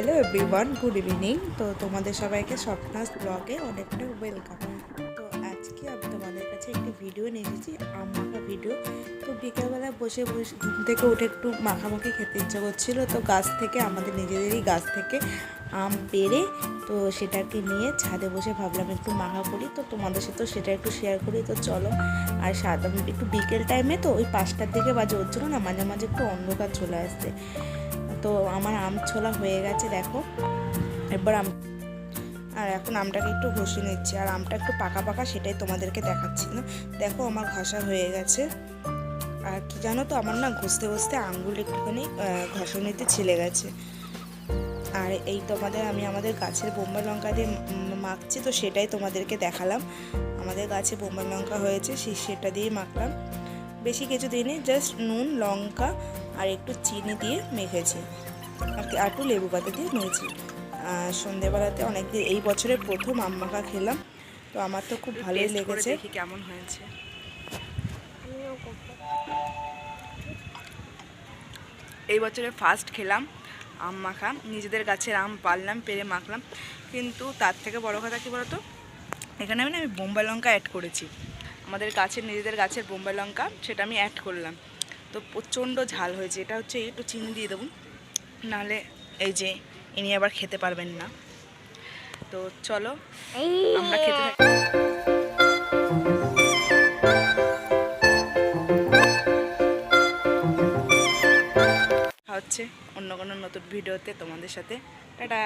Hello everyone, good evening. তো তোমাদের সবাইকে স্বপ্নাস ব্লগে অনেকটা ওয়েলকাম। তো আজকে আমি তোমাদের কাছে একটি ভিডিও নিয়ে এসেছি আম মাখা ভিডিও। তো বিকেলবেলা বসে বসে ঘুম থেকে উঠে একটু মাখামাখি খেতে ইচ্ছা করছিল। তো গাছ থেকে, আমাদের নিজেদেরই গাছ থেকে আম পেড়ে তো সেটাকে নিয়ে ছাদে বসে ভাবলাম একটু মাখা করি। তো তোমাদের সাথে সেটা একটু শেয়ার করি। তো চলো, আর সাত, একটু বিকেল টাইমে তো ওই পাঁচটার দিকে বাজে জন্য না, মাঝে মাঝে একটু অন্ধকার চলে আসছে। তো আমার আম ছোলা হয়ে গেছে, দেখো। এবার আম আর এখন আমটাকে একটু ঘষে নিচ্ছি। আর আমটা একটু পাকা পাকা সেটাই তোমাদেরকে দেখাচ্ছি না। দেখো আমার ঘষা হয়ে গেছে। আর কি জানো তো, আমার না ঘষতে ঘষতে আঙ্গুল একটুখানি ঘষণিতে ছিলে গেছে। আর এই তোমাদের, আমি আমাদের গাছের বোম্বাই লঙ্কা দিয়ে মাখছি, তো সেটাই তোমাদেরকে দেখালাম। আমাদের গাছে বোম্বাই লঙ্কা হয়েছে সেটা দিয়ে মাখলাম। বেশি কিছু দিইনি জাস্ট নুন লঙ্কা আর একটু চিনি দিয়ে মেখেছি। আর একটু লেবু পাতা দিয়ে নিয়েছি সন্ধেবেলাতে অনেক দিন এই বছরের প্রথম মাখা খেলাম তো আমার তো খুব ভালোই লেগেছে। কেমন হয়েছে। এই বছরে ফার্স্ট খেলাম আম মাখা নিজেদের গাছের আম পারলাম পেরে মাখলাম। কিন্তু তার থেকে বড় কথা কী বলতো? এখানে আমি না আমি বোম্বাই লঙ্কা অ্যাড করেছি। আমাদের গাছের, নিজেদের গাছের বোম্বাই লঙ্কা, সেটা আমি অ্যাড করলাম। তো প্রচণ্ড ঝাল হয়েছে। এটা হচ্ছে একটু চিনি দিয়ে দেবো। নাহলে এই যে ইনি আবার খেতে পারবেন না। তো চলো, আমরা খেতে থাকি হচ্ছে অন্য কোনো নতুন ভিডিওতে তোমাদের সাথে। টাটা!